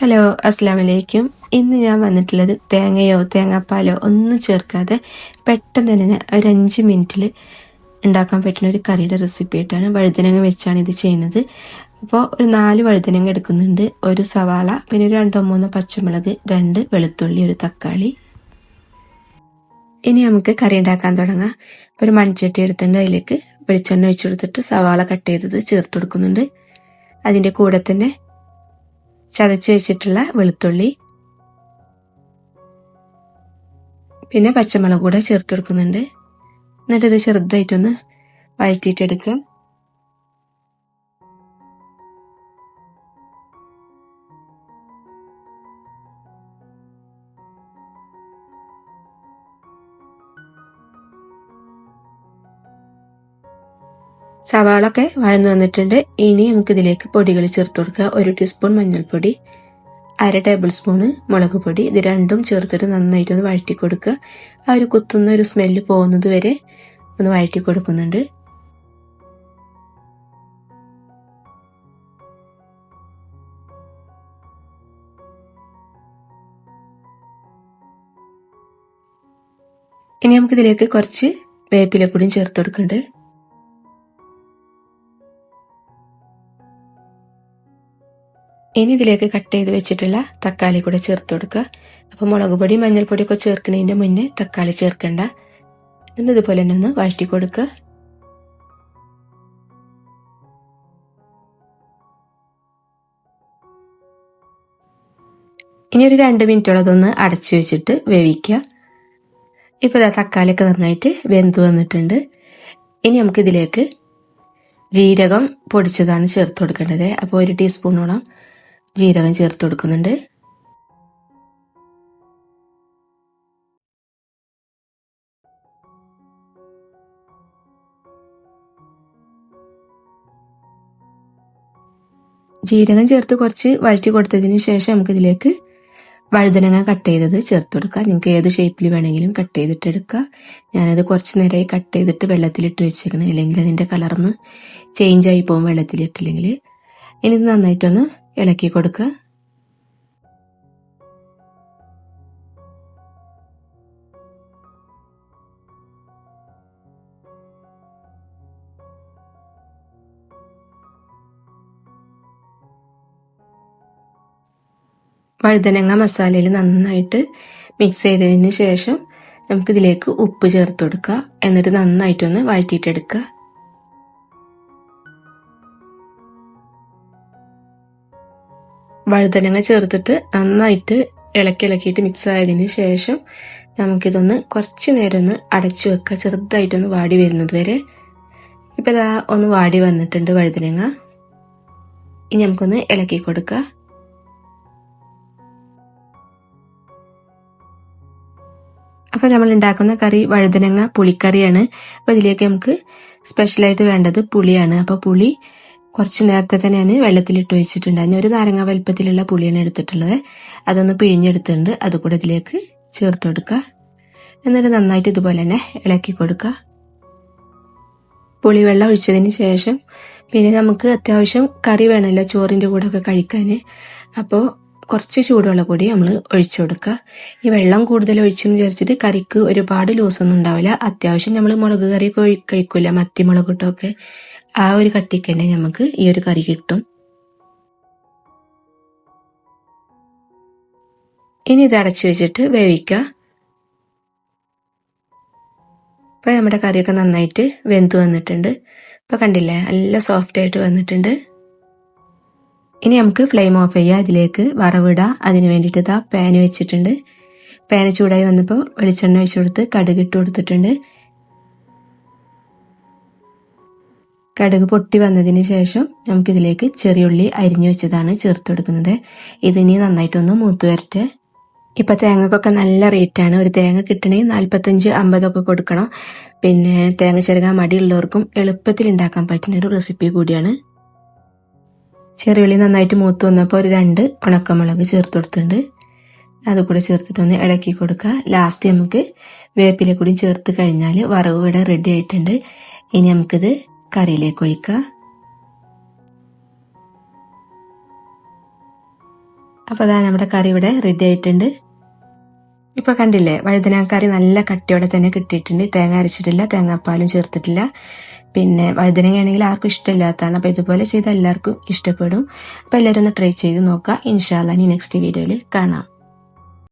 Hello അസ്സാം വലൈക്കും ഇന്ന് ഞാൻ വന്നിട്ടുള്ളത് തേങ്ങയോ തേങ്ങാപ്പാലോ ഒന്നും ചേർക്കാതെ പെട്ടെന്ന് തന്നെ ഒരു അഞ്ച് മിനിറ്റിൽ ഉണ്ടാക്കാൻ പറ്റുന്ന ഒരു കറിയുടെ റെസിപ്പി ആയിട്ടാണ് വഴുതനങ്ങ വെച്ചാണ് ഇത് ചെയ്യുന്നത്. അപ്പോൾ ഒരു നാല് വഴുതനങ്ങ എടുക്കുന്നുണ്ട്. ഒരു സവാള പിന്നെ ഒരു രണ്ടോ മൂന്നോ പച്ചമുളക് രണ്ട് വെളുത്തുള്ളി ഒരു തക്കാളി. ഇനി നമുക്ക് കറി ഉണ്ടാക്കാൻ തുടങ്ങാം. ഇപ്പോൾ ഒരു മൺചട്ടി എടുത്തിട്ടുണ്ട്. അതിലേക്ക് വെളിച്ചെണ്ണ ഒഴിച്ചു കൊടുത്തിട്ട് സവാള കട്ട് ചെയ്തത് ചേർത്ത് കൊടുക്കുന്നുണ്ട്. അതിന്റെ കൂടെ തന്നെ ചതച്ച് വെച്ചിട്ടുള്ള വെളുത്തുള്ളി. പിന്നെ പച്ചമുളക് കൂടെ ചേർത്ത് കൊടുക്കുന്നുണ്ട്. എന്നിട്ട് ഇത് ചെറുതായിട്ടൊന്ന് വഴറ്റിയിട്ടെടുക്കുക സവാളൊക്കെ വഴന്നു വന്നിട്ടുണ്ട്. ഇനി നമുക്ക് ഇതിലേക്ക് പൊടികൾ ചേർത്ത് കൊടുക്കുക. ഒരു ടീസ്പൂൺ മഞ്ഞൾപ്പൊടി അര ടേബിൾ സ്പൂണ് മുളക് പൊടി. ഇത് രണ്ടും ചേർത്തിട്ട് നന്നായിട്ട് ഒന്ന് വഴറ്റി കൊടുക്കുക. ആ ഒരു കുത്തുന്ന ഒരു സ്മെല്ല് പോകുന്നത് വരെ ഒന്ന് വഴറ്റി കൊടുക്കുന്നുണ്ട്. ഇനി നമുക്കിതിലേക്ക് കുറച്ച് വേപ്പില കൂടിയും ചേർത്ത് കൊടുക്കുന്നുണ്ട്. ഇനി ഇതിലേക്ക് കട്ട് ചെയ്ത് വെച്ചിട്ടുള്ള തക്കാളി കൂടെ ചേർത്ത് കൊടുക്കുക. അപ്പോൾ മുളക് പൊടി മഞ്ഞൾപ്പൊടി ഒക്കെ ചേർക്കുന്നതിന്റെ മുന്നേ തക്കാളി ചേർക്കണ്ട. എന്നിട്ട് ഇതുപോലെ തന്നെ ഒന്ന് വഴറ്റി കൊടുക്കുക. ഇനി ഒരു രണ്ട് മിനിറ്റോളം അതൊന്ന് അടച്ചു വെച്ചിട്ട് വേവിക്കുക. ഇപ്പോൾ ഇതാ തക്കാളിയൊക്കെ നന്നായിട്ട് വെന്ത് വന്നിട്ടുണ്ട്. ഇനി നമുക്കിതിലേക്ക് ജീരകം പൊടിച്ചതാണ് ചേർത്ത് കൊടുക്കേണ്ടത്. അപ്പോൾ ഒരു ടീസ്പൂണോളം ജീരകം ചേർത്ത് കൊടുക്കുന്നുണ്ട്. ജീരകം ചേർത്ത് കുറച്ച് വഴറ്റി കൊടുത്തതിന് ശേഷം നമുക്കിതിലേക്ക് വഴുതനങ്ങ കട്ട് ചെയ്തത് ചേർത്ത് കൊടുക്കുക നിങ്ങൾക്ക് ഏത് ഷേപ്പിൽ വേണമെങ്കിലും കട്ട് ചെയ്തിട്ട് എടുക്കുക ഞാനത് കുറച്ച് നേരമായി കട്ട് ചെയ്തിട്ട് വെള്ളത്തിലിട്ട് വെച്ചേക്കണം. അല്ലെങ്കിൽ അതിന്റെ കളർന്ന് ചേഞ്ച് ആയി പോകും വെള്ളത്തിലിട്ടില്ലെങ്കിൽ. ഇനി നന്നായിട്ടൊന്ന് ഇളക്കി കൊടുക്കുക വഴുതനങ്ങ മസാലയിൽ നന്നായിട്ട് മിക്സ് ചെയ്തതിന് ശേഷം നമുക്കിതിലേക്ക് ഉപ്പ് ചേർത്ത് കൊടുക്കുക എന്നിട്ട് നന്നായിട്ടൊന്ന് വഴറ്റിയിട്ടെടുക്കുക. വഴുതനങ്ങ ചേർത്തിട്ട് നന്നായിട്ട് ഇളക്കി ഇളക്കിയിട്ട് മിക്സ് ആയതിന് ശേഷം നമുക്കിതൊന്ന് കുറച്ച് നേരം ഒന്ന് അടച്ചു വെക്കുക ചെറുതായിട്ടൊന്ന് വാടി വരുന്നത് വരെ. ഇപ്പം ഇതാ ഒന്ന് വാടി വന്നിട്ടുണ്ട് വഴുതനങ്ങ. ഇനി നമുക്കൊന്ന് ഇളക്കി കൊടുക്കുക അപ്പോൾ നമ്മൾ ഉണ്ടാക്കുന്ന കറി വഴുതനങ്ങ പുളിക്കറിയാണ്. അപ്പോൾ ഇതിലേക്ക് നമുക്ക് സ്പെഷ്യലായിട്ട് വേണ്ടത് പുളിയാണ്. അപ്പോൾ പുളി കുറച്ച് നേരത്തെ തന്നെ ഞാൻ വെള്ളത്തിലിട്ട് വെച്ചിട്ടുണ്ട് അതിന് ഒരു നാരങ്ങ വലുപ്പത്തിലുള്ള പുളിയാണ് എടുത്തിട്ടുള്ളത്. അതൊന്ന് പിഴിഞ്ഞെടുത്തിട്ടുണ്ട്. അത് കൂടെ ഇതിലേക്ക് ചേർത്ത് കൊടുക്കുക. എന്നിട്ട് നന്നായിട്ട് ഇതുപോലെ തന്നെ ഇളക്കി കൊടുക്കുക. പുളിവെള്ളം ഒഴിച്ചതിന് ശേഷം പിന്നെ നമുക്ക് അത്യാവശ്യം കറി വേണമല്ലോ ചോറിന്റെ കൂടെ ഒക്കെ കഴിക്കാൻ. അപ്പോൾ കുറച്ച് ചൂടുവെള്ളം കൂടി നമ്മൾ ഒഴിച്ചു കൊടുക്കുക. ഈ വെള്ളം കൂടുതൽ ഒഴിച്ചെന്ന് വിചാരിച്ചിട്ട് കറിക്ക് ഒരുപാട് ലൂസൊന്നും ഉണ്ടാവില്ല. അത്യാവശ്യം നമ്മൾ മുളക് കറി കഴിക്കില്ല മത്തി മുളക് ഇട്ടൊക്കെ ആ ഒരു കട്ടിക്ക് തന്നെ നമുക്ക് ഈ ഒരു കറി കിട്ടും. ഇനി ഇത് അടച്ചു വെച്ചിട്ട് വേവിക്കുക. ഇപ്പൊ നമ്മുടെ കറിയൊക്കെ നന്നായിട്ട് വെന്ത് വന്നിട്ടുണ്ട്. ഇപ്പൊ കണ്ടില്ലേ? നല്ല സോഫ്റ്റ് ആയിട്ട് വന്നിട്ടുണ്ട്. ഇനി നമുക്ക് ഫ്ലെയിം ഓഫ് ചെയ്യുക ഇതിലേക്ക് വറവിടുക അതിന് വേണ്ടിയിട്ട് ഇതാ പാന് വെച്ചിട്ടുണ്ട്. പാന് ചൂടായി വന്നപ്പോൾ വെളിച്ചെണ്ണ ഒഴിച്ചു കൊടുത്ത് കടുക് ഇട്ട് കൊടുത്തിട്ടുണ്ട്. കടുക് പൊട്ടി വന്നതിന് ശേഷം നമുക്കിതിലേക്ക് ചെറിയുള്ളി അരിഞ്ഞു വെച്ചതാണ് ചേർത്ത് കൊടുക്കുന്നത്. ഇതിനി നന്നായിട്ടൊന്ന് മൂത്ത് വരട്ടെ. ഇപ്പം തേങ്ങക്കൊക്കെ നല്ല റേറ്റാണ് ഒരു തേങ്ങ കിട്ടണമെങ്കിൽ നാൽപ്പത്തഞ്ച് അമ്പതൊക്കെ കൊടുക്കണം. പിന്നെ തേങ്ങ ചെറുകാൻ മടിയുള്ളവർക്കും എളുപ്പത്തിൽ ഉണ്ടാക്കാൻ പറ്റുന്ന ഒരു റെസിപ്പി കൂടിയാണ്. ചെറിയുള്ളി നന്നായിട്ട് മൂത്ത് വന്നപ്പോൾ ഒരു രണ്ട് ഉണക്കമുളക് ചേർത്ത് കൊടുത്തിട്ടുണ്ട്. അത് കൂടെ ചേർത്തിട്ട് ഒന്ന് ഇളക്കി കൊടുക്കുക. ലാസ്റ്റ് നമുക്ക് വേപ്പില കൂടി ചേർത്ത് കഴിഞ്ഞാൽ വറവ് ഇവിടെ റെഡി ആയിട്ടുണ്ട്. ഇനി നമുക്കിത് കറിയിലേക്ക് ഒഴിക്കുക അപ്പോൾ അതാ നമ്മുടെ കറി ഇവിടെ റെഡി ആയിട്ടുണ്ട്. ഇപ്പോൾ കണ്ടില്ലേ വഴുതനക്കറി നല്ല കട്ടിയോടെ തന്നെ കിട്ടിയിട്ടുണ്ട്. തേങ്ങ അരച്ചിട്ടില്ല തേങ്ങാപ്പാലും ചേർത്തിട്ടില്ല. പിന്നെ വഴുതനങ്ങയാണെങ്കിൽ ആർക്കും ഇഷ്ടമില്ലാത്തതാണ്. അപ്പോൾ ഇതുപോലെ ചെയ്താൽ എല്ലാവർക്കും ഇഷ്ടപ്പെടും. അപ്പോൾ എല്ലാവരും ഒന്ന് ട്രൈ ചെയ്ത് നോക്കുക. ഇൻഷാല്ല ഇനി നെക്സ്റ്റ് വീഡിയോയിൽ കാണാം.